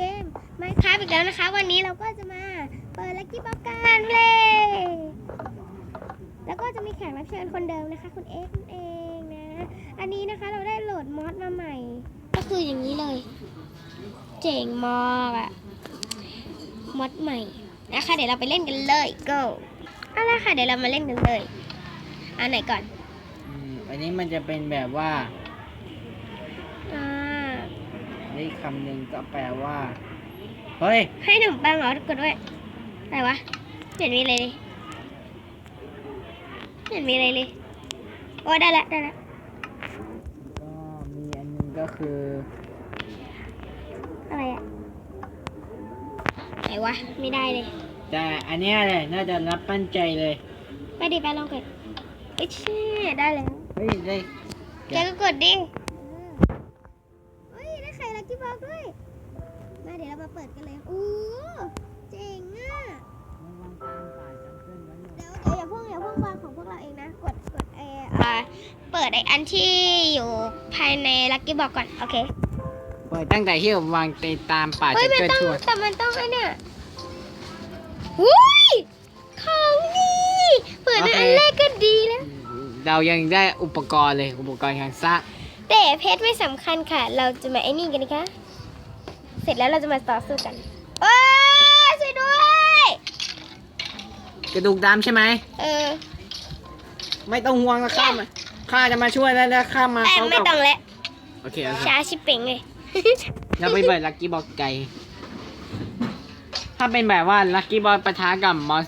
เกมไมค์ครับอีกแล้วนะคะ วันนี้เราก็จะมาเปิดลักกี้บ็อกกันเลยแล้วก็จะมีแขกรับเชิญคนเดิมนะคะ คุณเอ็กเองนะ อันนี้นะคะเราได้โหลดมอดมาใหม่ ก็คืออย่างนี้เลย เจ๋งมากอะมอดใหม่นะคะเดี๋ยวเราไปเล่นกันเลย go เอาละค่ะเดี๋ยวเรามาเล่นกันเลยอันไหนก่อน อืมอันนี้มันจะเป็นแบบว่า ได้คำหนึ่งก็แปลว่า เฮ้ย ให้ขนมปังเหรอกดด้วยอะไรวะไม่เห็นมีอะไรเลยไม่เห็นมีอะไรเลยโอ้ได้ละได้ละก็มีอันหนึงก็คือ อะไรอะไหนวะไม่ได้เลย แต่อันเนี้ยเลยน่าจะรับปั้นใจเลย ไปดิไปลองกดเอ้ยเชี่ยได้แล้วเฮ้ยได้ แกก็กดดิเฮ้ย ได้ไข่ลักกี้บ็อกด้วย มาเดี๋ยวเรามาเปิดกันเลยอู้เจ๋งอะเดี๋ยวเดี๋ยวอย่าเพิ่งอย่าเพิ่งวางของพวกเราเองนะ กดกดเอออ่าเปิดไออันที่อยู่ภายในลักกี้บ็อกก่อน โอเค เปิดตั้งแต่ที่ผมวางไปตามป่าเฮ้ยจะมันเกิดต้องทั่วแต่มันต้องไอเนี่ยอุ้ยของดีเปิดในอันแรกก็ดีแล้ว เรายังได้อุปกรณ์เลยอุปกรณ์การสร้าง แต่เพชรไม่สำคัญค่ะ เราจะมาไอ้นี่กันนะคะ เสร็จแล้วเราจะมาต่อสู้กันโอ้ยช่วยด้วย กระดูกดำใช่ไหม เออ ไม่ต้องห่วงนะข้ามาข้าจะมาช่วยแล้วนะข้ามาแต่เขาไม่กับต้องแล้วโอเคโอเคช้าชิบเป่งเลย เราไปเปิดลักกี้บอกไก่ถ้าเป็นแบบว่าลักกี้บอลปะทะกับมอนส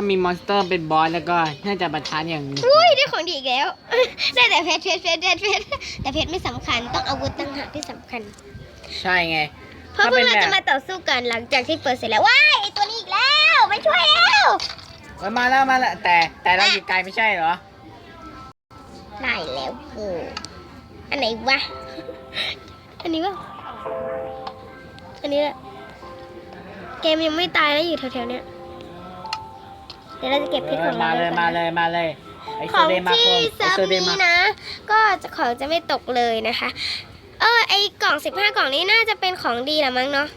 ถ้ามีมอนสเตอร์เป็นบอสแล้วก็น่าจะปะทะอย่างอุ้ยได้ของดีอีกแล้ว ได้แต่เพชรเพชรเพชรเพชรเพชรแต่เพชรไม่สำคัญต้องอาวุธต่างหากที่สำคัญ ใช่ไง เพราะพวกเราจะมาต่อสู้กันหลังจากที่เปิดเสร็จแล้วว้ายไอตัวนี้อีกแล้วมาช่วยแล้วเอ้ยมาแล้วมาแล้วแต่แต่เราอยู่ไกลไม่ใช่เหรอได้แล้วโอ้อันไหนวะ อันนี้วะอันนี้แหละเกมยังไม่ตายนะอยู่แถวๆเนี้ย เดี๋ยวเราจะเก็บเพชรของเรามาเลยไว้ก่อนมานะเลยมาเลยไอขโซองเดมาโคที่ไอเซิร์ฟโซเดมานี้นะ ก็จะของจะไม่ตกเลยนะคะ เออไอกล่อง15กล่องนี้น่าจะเป็นของดีละมั้งเนาะ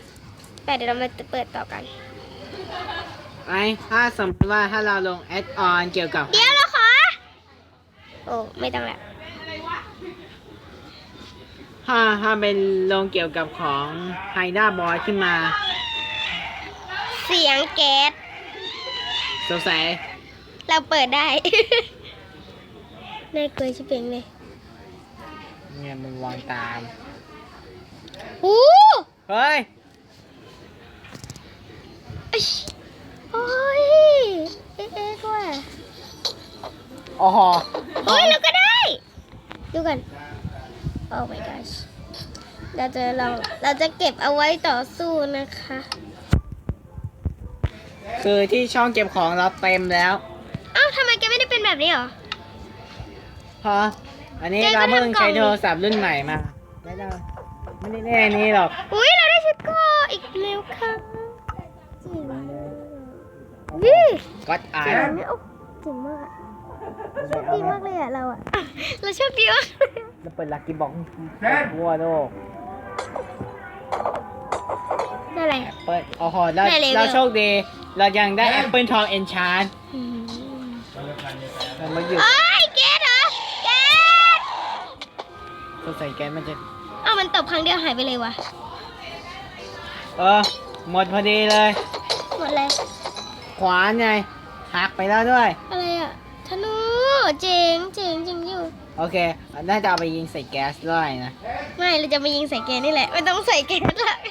แต่เดี๋ยวเรามาเปิดต่อกันไอถ้าสมมติว่าถ้าเราลงแอดออนเกี่ยวกับ เดี๋ยวเราขอ โอ้ไม่ต้องละถ้าถ้าเป็นลงเกี่ยวกับของไฮด้าบอยขึ้นมา เสียงแก๊ส สงสัยเราเปิดได้ น่ากลัวชิบเป่งเลยเนี่ยมึงวางตาม อู้เฮ้ยอิ๊ยโอ้ย เอ๊ะเอ๊ะก็ว่าโอ้โหเฮ้ยเราก็ได้ ดูกัน โอ้ my gosh เราจะลอง เราจะเก็บเอาไว้ต่อสู้นะคะ คือที่ช่องเก็บของเราเต็มแล้วเอ้าทำไมแกไม่ได้เป็นแบบนี้หรอเพราะอันนี้เจ๊ก็เราเพิ่งทำกล่องใช้โทรศัพท์รุ่นใหม่มาไม่ได้ไม่ได้แน่นี้หรอก อุ้ยเราได้ชุดเก็อีกแล้วค่ะจริงวิก็อายเจ๋งเนี่ยโอ้เจ๋งมากอะโชคดีมากเลยอะเราอะเราโชคดีมากจะเปิดลักกี้บ็อกทั่วโลกได้อะไรเปิดโอ้โหเราได้เลเวลเราโชคดี เรายังได้แอปเปิลทองเอนชานอืมเราอยู่โอ้ยเกดเหรอเกดสงสัยแกมันจะเอ้ามันตบครั้งเดียวหายไปเลยวะเออหมดพอดีเลย หมดเลยขวานไงหักไปแล้วด้วย อะไรอะธนูเจ๋งเจ๋งจริงอยู่ โอเคน่าจะเอาไปยิงใส่แก๊สด้วยนะ ไม่เราจะมายิงใส่แกนี่แหละไม่ต้องใส่แกหรอกเ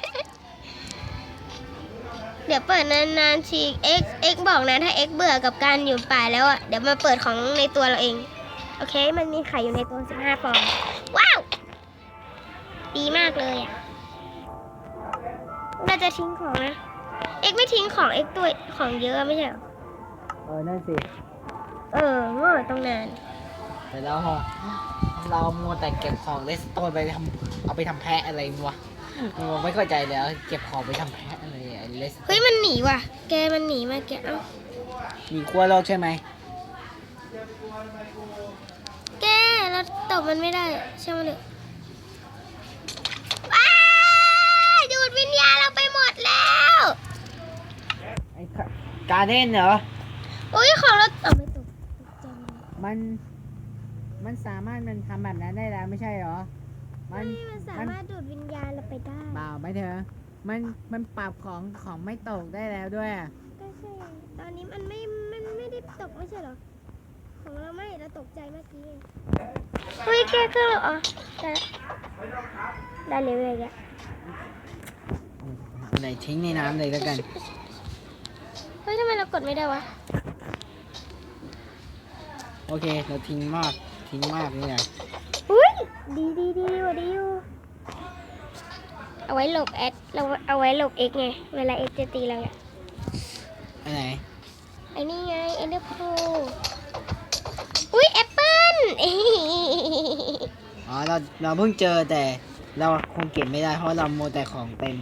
ดี๋ยวเปิดนานๆที X X บอกนะถ้า X เบื่อกับการอยู่ป่าแล้วอะเดี๋ยวมาเปิดของในตัวเราเอง โอเค มันมีไข่อยู่ในตัว15ฟอง ว้าว ดีมากเลยอะเราจะทิ้งของนะ X ไม่ทิ้งของ X ตัวของเยอะไม่ใช่เหรอ เออ นั่นสิ เออโง่ต้องนาน แต่เราเรามัวแต่เก็บของเลสโตนไปทำเอาไปทำแพะอะไรวะเออไม่เข้าใจเลยเอาเก็บของไปทำแพะอะไรไอ้ เลยเฮ้ยมันหนีว่ะ แกมันหนีมาแกเอ้ามีขั้วโลกใช่ไหมแกเราตบมันไม่ได้ใช่ไหมนเลยว้ายดูดวิญญาณเราไปหมดแล้ว ไอ้การเล่นเหรอ อุ้ยของเราตอไม่ตกมัน มันสามารถมันทำแบบนั้นได้แล้วไม่ใช่เหรอ มัน ไม่มันสามารถดูดวิญญาณเราไปได้ เปล่าไหมเธอ มันมันปรับของของไม่ตกได้แล้วด้วยอะก็ใช่ ตอนนี้มันไม่ มันไม่ได้ตกไม่ใช่เหรอ ของเราไม่ เราตกใจเมื่อกี้เองเฮ้ยแก้เครื่องเหรออ๋อได้ละได้เลยเลยแกไหนทิ้งในน้ำเลยแล้วกัน เฮ้ยทำไมเรากดไม่ได้วะ โอเค เราทิ้งมากทิ้งมากนี่แหละ อุ้ยดีดีดีวะดีอยู่ เอาไว้หลบแอดเราเอาไว้หลบเอ็กไง เวลาเอ็กจะตีเราอะอันไหนไอ้นี่ไงเอ็นเดอร์โพอุ้ยแอปเปิ้ลอ๋อเราเราเพิ่งเจอแต่เราคงเก็บไม่ได้เพราะเราโมวแต่ของเต็ม